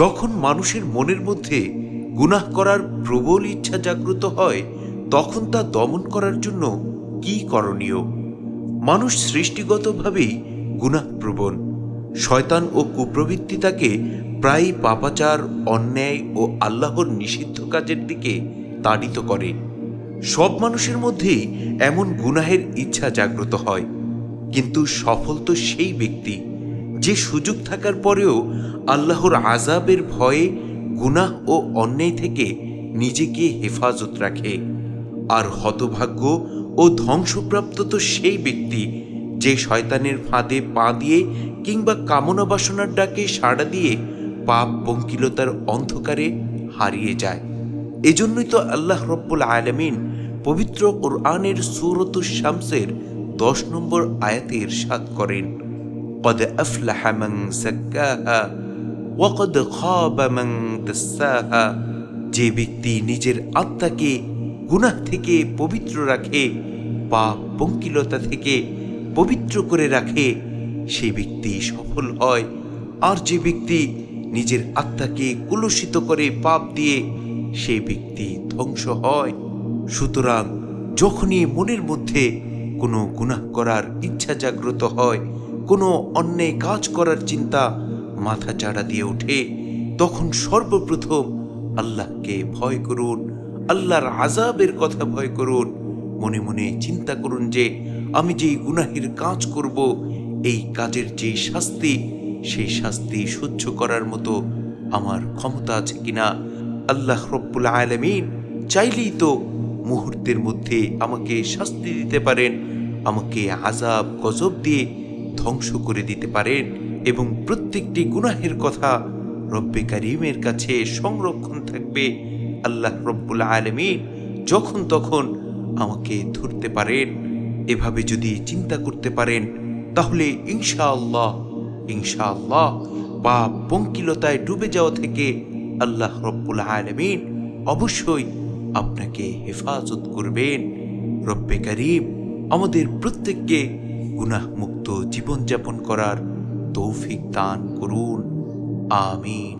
যখন মানুষের মনের মধ্যে গুনাহ করার প্রবল ইচ্ছা জাগ্রত হয়, তখন তা দমন করার জন্য কি করণীয়? মানুষ সৃষ্টিগতভাবেই গুনাহপ্রবণ শয়তান ও কুপ্রবৃত্তি তাকে প্রায়ই পাপাচার, অন্যায় ও আল্লাহর নিষিদ্ধ কাজের দিকে তাড়িত করে। সব মানুষের মধ্যেই এমন গুনাহের ইচ্ছা জাগ্রত হয়, কিন্তু সফল তো সেই ব্যক্তি। যে সুযোগ থাকার পরেও আল্লাহর আজাবের ভয়ে গুনাহ ও অন্যায় থেকে নিজেকে হেফাজত রাখে। আর হতভাগ্য ও ধ্বংসপ্রাপ্ত তো সেই ব্যক্তি যে শয়তানের ফাঁদে পা দিয়ে কিংবা কামনা বাসনার ডাকে সাড়া দিয়ে পাপ বঙ্কিলতার অন্ধকারে হারিয়ে যায়। এজন্যই তো আল্লাহ রব্বুল আলমিন পবিত্র কোরআনের সুরত শামসের দশ নম্বর আয়াতে ইরশাদ করেন। قد أفلح من زكاها وقد خاب من دساها যে ব্যক্তি নিজের আত্মাকে গুনাহ থেকে পবিত্র রাখে পাপ পঙ্কিলতা থেকে পবিত্র করে রাখে সেই ব্যক্তি সফল হয় আর যে ব্যক্তি নিজের আত্মাকে কুলসিত করে পাপ দিয়ে সেই ব্যক্তি ধ্বংস হয় সুতরাং যখনই মনের মধ্যে কোনো গুনাহ করার ইচ্ছা জাগ্রত হয় কোনো অন্যায় কাজ করার চিন্তা মাথা চাড়া দিয়ে ওঠে। তখন সর্বপ্রথম আল্লাহকে ভয় করুন, আল্লাহর আজাবের কথা ভয় করুন। মনে মনে চিন্তা করুন যে, আমি যেই গুনাহের কাজ করব, এই কাজের যে শাস্তি, সেই শাস্তি সহ্য করার মতো আমার ক্ষমতা আছে কিনা? আল্লাহ রব্বুল আলমিন চাইলেই তো মুহূর্তের মধ্যে আমাকে শাস্তি দিতে পারেন, আমাকে আজাব গজব দিয়ে ধ্বংস করে দিতে পারেন এবং প্রত্যেকটি গুনাহের কথা রব্বে কারিমের কাছে সংরক্ষণ থাকবে। আল্লাহ রব্বুল আলমিন যখন তখন আমাকে ধরতে পারেন। এভাবে যদি চিন্তা করতে পারেন, তাহলে ইনশাআল্লাহ ইনশাআল্লাহ বা পঙ্কিলতায় ডুবে যাওয়া থেকে আল্লাহ রব্বুল আলমিন অবশ্যই আপনাকে হেফাজত করবেন। রব্বে করিম আমাদের প্রত্যেককে গুনাহমুক্ত জীবনযাপন করার তৌফিক দান করুন। আমিন।